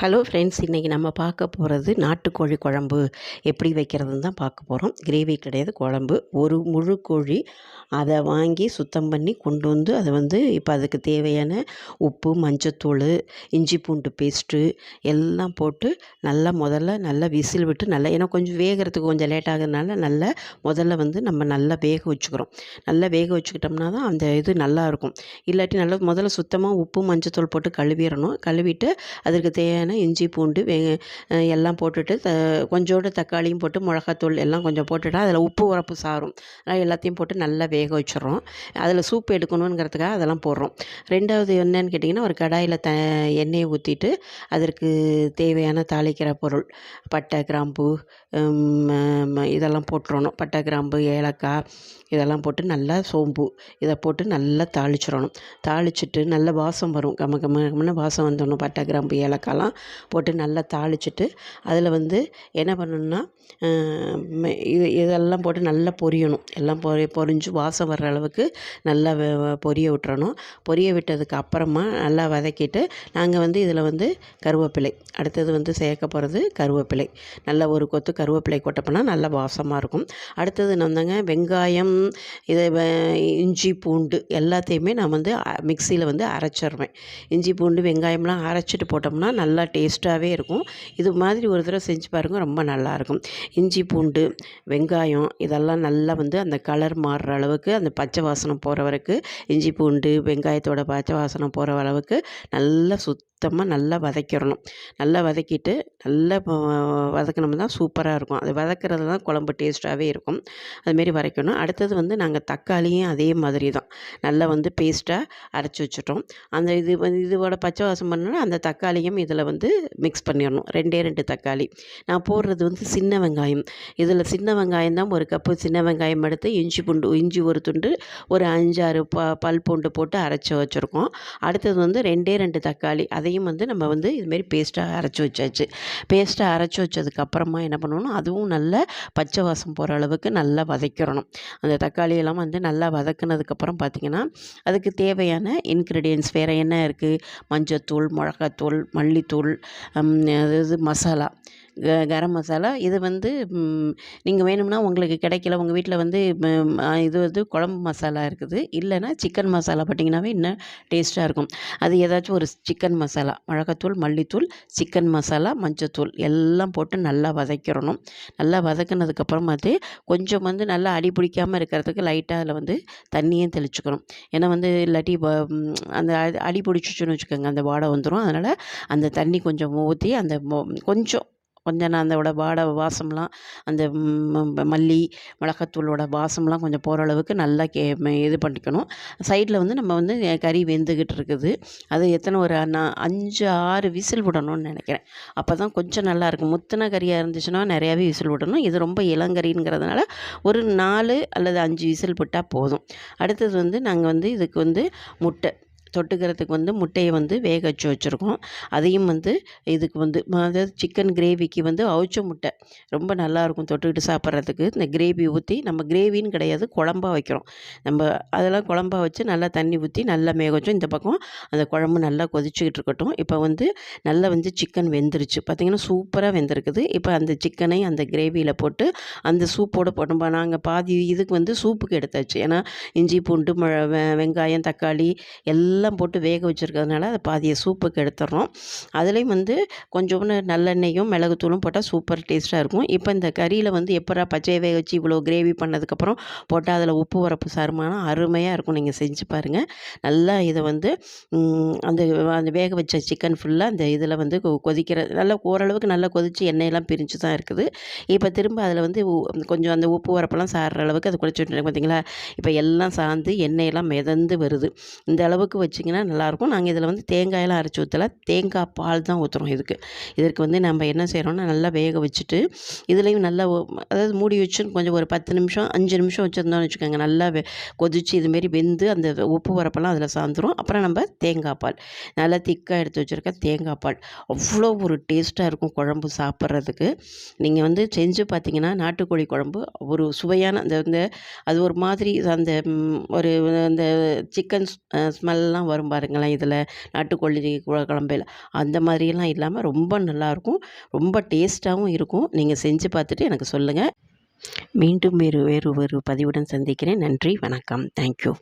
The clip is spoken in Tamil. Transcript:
ஹலோ ஃப்ரெண்ட்ஸ் இன்றைக்கி நம்ம பார்க்க போகிறது நாட்டுக்கோழி குழம்பு. எப்படி வைக்கிறதுன்னு தான் பார்க்க போகிறோம் கிரேவி கிடையாது குழம்பு. ஒரு முழு கோழி அதை வாங்கி சுத்தம் பண்ணி கொண்டு வந்து அதை வந்து இப்போ அதுக்கு தேவையான உப்பு மஞ்சத்தூள் இஞ்சி பூண்டு பேஸ்ட்டு எல்லாம் போட்டு நல்லா முதல்ல நல்லா விசில் விட்டு நல்லா ஏன்னா கொஞ்சம் வேகிறதுக்கு கொஞ்சம் லேட் ஆகுறதுனால நல்லா முதல்ல வந்து நம்ம நல்லா வேக வச்சுக்கிறோம். நல்லா வேக வச்சுக்கிட்டோம்னா தான் அந்த இது நல்லாயிருக்கும் இல்லாட்டி நல்லா முதல்ல சுத்தமாக உப்பு மஞ்சத்தூள் போட்டு கழுவிடணும். கழுவிட்டு அதுக்கு தேவையான இஞ்சி பூண்டு வே எல்லாம் போட்டுட்டு த கொஞ்சோண்டு தக்காளியும் போட்டு மிளகாத்தூள் எல்லாம் கொஞ்சம் போட்டுட்டு அதில் உப்பு உரப்பு சாரும். அதெல்லாம் எல்லாத்தையும் போட்டு நல்லா வேக வச்சிடுறோம் அதில் சூப் எடுக்கணுங்கிறதுக்காக அதெல்லாம் போடுறோம். ரெண்டாவது என்னன்னு கேட்டிங்கன்னா ஒரு கடாயில் த எண்ணெயை ஊற்றிட்டு அதற்கு தேவையான தாளிக்கிற பொருள் பட்டை கிராம்பு இதெல்லாம் போட்டுறணும். பட்டை கிராம்பு ஏலக்காய் இதெல்லாம் போட்டு நல்லா சோம்பு இதை போட்டு நல்லா தாளிச்சிடணும் தாளிச்சிட்டு நல்ல வாசம் வரும். கம கம கம்மன்னு வாசம் வந்துடணும். பட்டை கிராம்பு ஏலக்காய்லாம். போட்டு நல்லா தாளிச்சிட்டு அதில் வந்து என்ன பண்ணணுன்னா இது இதெல்லாம் போட்டு நல்லா பொரியணும். எல்லாம் பொரி பொரிஞ்சு வாசம் வர்ற அளவுக்கு நல்லா பொரிய விட்டுறணும். பொரிய விட்டதுக்கு அப்புறமா நல்லா வதக்கிட்டு நாங்கள் வந்து இதில் வந்து கருவேப்பிலை அடுத்தது வந்து சேர்க்க போகிறது கருவேப்பிலை. நல்ல ஒரு கொத்து கருவேப்பிலை கொட்டப்போனா நல்லா வாசமாக இருக்கும். அடுத்தது வந்தாங்க வெங்காயம் இதை இஞ்சி பூண்டு எல்லாத்தையுமே நான் வந்து மிக்சியில் வந்து அரைச்சிடுவேன் இஞ்சி பூண்டு வெங்காயம்லாம் அரைச்சிட்டு போட்டோம்னா நல்லா டேஸ்ட்டாகவே இருக்கும். இது மாதிரி ஒரு தடவை செஞ்சு பாருங்கள் ரொம்ப நல்லாயிருக்கும். இஞ்சி பூண்டு வெங்காயம் இதெல்லாம் நல்லா வந்து அந்த கலர் மாறுற அளவுக்கு அந்த பச்சை வாசனம் போகிற வரைக்கும் இஞ்சி பூண்டு வெங்காயத்தோட பச்சை வாசனம் போகிற அளவுக்கு நல்லா சுத் சுத்தமாக நல்லா வதக்கிடணும் நல்லா வதக்கிட்டு நல்லா வதக்கினோம்னா தான் சூப்பராக இருக்கும். அது வதக்கிறது தான் குழம்பு டேஸ்ட்டாகவே இருக்கும். அதுமாரி வரைக்கணும் அடுத்தது வந்து நாங்கள் தக்காளியும் அதே மாதிரி தான். நல்லா வந்து பேஸ்ட்டாக அரைச்சி வச்சுட்டோம். அந்த இது வந்து இதோட பச்சை வாசம் பண்ணோன்னா அந்த தக்காளியும் இதில் வந்து மிக்ஸ் பண்ணிடணும். ரெண்டே ரெண்டு தக்காளி. நான் போடுறது வந்து சின்ன வெங்காயம். இதில் சின்ன வெங்காயம் தான் ஒரு கப்பு சின்ன வெங்காயம் எடுத்து இஞ்சி பூண்டு இஞ்சி ஒரு துண்டு ஒரு அஞ்சாறு ப பல் பூண்டு போட்டு அரைச்சி வச்சுருக்கோம். அடுத்தது வந்து ரெண்டே ரெண்டு தக்காளி. அதை அதையும் வந்து நம்ம வந்து இதுமாரி பேஸ்ட்டாக அரைச்சி வச்சாச்சு. பேஸ்ட்டாக அரைச்சி வச்சதுக்கப்புறமா என்ன பண்ணணும்? அதுவும் நல்லா பச்சை வாசம் போகிற அளவுக்கு நல்லா வதக்கிடணும் அந்த தக்காளியெல்லாம் வந்து நல்லா வதக்குனதுக்கப்புறம் பார்த்திங்கன்னா அதுக்கு தேவையான இன்க்ரீடியன்ஸ் வேறு என்ன இருக்குது மஞ்சத்தூள் மிளகாத்தூள் மல்லித்தூள் அதாவது மசாலா. க கரம் மசாலா. இது வந்து நீங்கள் வேணும்னா உங்களுக்கு கிடைக்கல. உங்கள் வீட்டில் வந்து இது வந்து குழம்பு மசாலா இருக்குது. இல்லைன்னா சிக்கன் மசாலா போட்டிங்கனாவே இன்னும் டேஸ்ட்டாக இருக்கும். அது ஏதாச்சும் ஒரு சிக்கன் மசாலா. மிளகாத்தூள் மல்லித்தூள் சிக்கன் மசாலா மஞ்சத்தூள் எல்லாம் போட்டு நல்லா வதக்கிடணும். நல்லா வதக்கினதுக்கப்புறம் அது கொஞ்சம் வந்து நல்லா அடி பிடிக்காமல் இருக்கிறதுக்கு லைட்டாக அதில் வந்து தண்ணியும் தெளிச்சுக்கணும். ஏன்னா வந்து இல்லாட்டி அந்த அடி பிடிச்சிச்சுன்னு வச்சுக்கோங்க. அந்த வாடை வந்துடும் அதனால் அந்த தண்ணி கொஞ்சம் ஊற்றி அந்த கொஞ்சம் கொஞ்சம் நான் அதோட வாடை வாசம்லாம் அந்த மல்லி மிளகாத்தூளோட வாசம்லாம் கொஞ்சம் போகிற அளவுக்கு நல்லா கே இது பண்ணிக்கணும். சைடில் வந்து நம்ம வந்து கறி வெந்துக்கிட்டு இருக்குது. அது எத்தனை ஒரு நான் அஞ்சு ஆறு விசில் விடணும்னு நினைக்கிறேன். அப்போ தான் கொஞ்சம் நல்லாயிருக்கும் முத்தின கறியாக இருந்துச்சுன்னா நிறையாவே விசில் விடணும். இது ரொம்ப இளங்கறிங்கிறதுனால ஒரு நாலு அல்லது அஞ்சு விசில் விட்டால் போதும். அடுத்தது வந்து நாங்கள் வந்து இதுக்கு வந்து முட்டை. தொட்டுக்கிறதுக்கு வந்து முட்டையை வந்து வேக வச்சு வச்சுருக்கோம். அதையும் வந்து இதுக்கு வந்து அதாவது சிக்கன் கிரேவிக்கு வந்து அவிச்ச முட்டை. ரொம்ப நல்லாயிருக்கும் தொட்டுக்கிட்டு சாப்பிட்றதுக்கு. இந்த கிரேவி ஊற்றி நம்ம கிரேவின்னு கிடையாது குழம்பா வைக்கிறோம். நம்ம அதெல்லாம் குழம்பா வச்சு நல்லா தண்ணி ஊற்றி நல்லா மேக வச்சோம். இந்த பக்கம் அந்த குழம்பு நல்லா கொதிச்சுக்கிட்டு இருக்கட்டும். இப்போ வந்து நல்லா வந்து சிக்கன் வெந்துருச்சு. பார்த்திங்கன்னா சூப்பராக வெந்திருக்குது. இப்போ அந்த சிக்கனை அந்த கிரேவியில் போட்டு அந்த சூப்போடு போட்டோம். நாங்கள் பாதி இதுக்கு வந்து சூப்புக்கு எடுத்தாச்சு. ஏன்னா இஞ்சி பூண்டு வெங்காயம் தக்காளி எல்லாம் எல்லாம் போட்டு வேக வச்சுருக்கிறதுனால அதை பாதியை சூப்புக்கு எடுத்துடுறோம் அதுலேயும் வந்து கொஞ்சோண்டு நல்லெண்ணெயும் மிளகுத்தூளும் போட்டால் சூப்பர் டேஸ்ட்டாக இருக்கும். இப்போ இந்த கறியில் வந்து எப்படா பச்சையை வேக வச்சு இவ்வளோ கிரேவி பண்ணதுக்கப்புறம் போட்டால் அதில் உப்பு வரப்பு சருமானம் அருமையாக இருக்கும். நீங்கள் செஞ்சு பாருங்கள் நல்லா இதை வந்து அந்த அந்த வேக வச்ச சிக்கன் ஃபுல்லாக அந்த இதில் வந்து கொதிக்கிற நல்லா ஓரளவுக்கு நல்லா கொதித்து எண்ணெயெல்லாம் பிரிஞ்சு தான் இருக்குது. இப்போ திரும்ப அதில் வந்து கொஞ்சம் அந்த உப்பு வரப்பெல்லாம் சாடுற அளவுக்கு அது குடிச்சு விட்டுருங்க பார்த்தீங்களா இப்போ எல்லாம் சார்ந்து எண்ணெயெல்லாம் மிதந்து வருது. இந்த அளவுக்கு வச்சிங்கன்னா நல்லாயிருக்கும். நாங்கள் இதில் வந்து தேங்காயெல்லாம் அரைச்சி ஊற்றல தேங்காய் பால் தான் ஊற்றுறோம் இதுக்கு. இதற்கு வந்து நம்ம என்ன செய்கிறோம்னா நல்லா வேக வச்சுட்டு இதுலேயும் நல்லா அதாவது மூடி வச்சு கொஞ்சம் ஒரு பத்து நிமிஷம் அஞ்சு நிமிஷம் வச்சுருந்தோம்னு வச்சுக்கோங்க. நல்லா கொதிச்சு இதுமாரி வெந்து அந்த உப்பு வரப்பெல்லாம் அதில் சாந்துடும் அப்புறம் நம்ம தேங்காய் பால். நல்லா திக்காக எடுத்து வச்சுருக்க தேங்காய் பால். அவ்வளோ ஒரு டேஸ்ட்டாக இருக்கும் குழம்பு சாப்பிட்றதுக்கு. நீங்கள் வந்து செஞ்சு பார்த்தீங்கன்னா நாட்டுக்கோழி குழம்பு ஒரு சுவையான அந்த அந்த அது ஒரு மாதிரி அந்த ஒரு அந்த சிக்கன் ஸ்மெல்லாம் எல்லாம் வரும் பாருங்களேன். இதில் நாட்டுக்கோழி குழம்பையில். அந்த மாதிரியெல்லாம் இல்லாமல் ரொம்ப நல்லாயிருக்கும் ரொம்ப டேஸ்ட்டாகவும் இருக்கும். நீங்கள் செஞ்சு பார்த்துட்டு எனக்கு சொல்லுங்கள் மீண்டும் வேறு வேறு ஒரு பதிவுடன் சந்திக்கிறேன். நன்றி வணக்கம். தேங்க்யூ.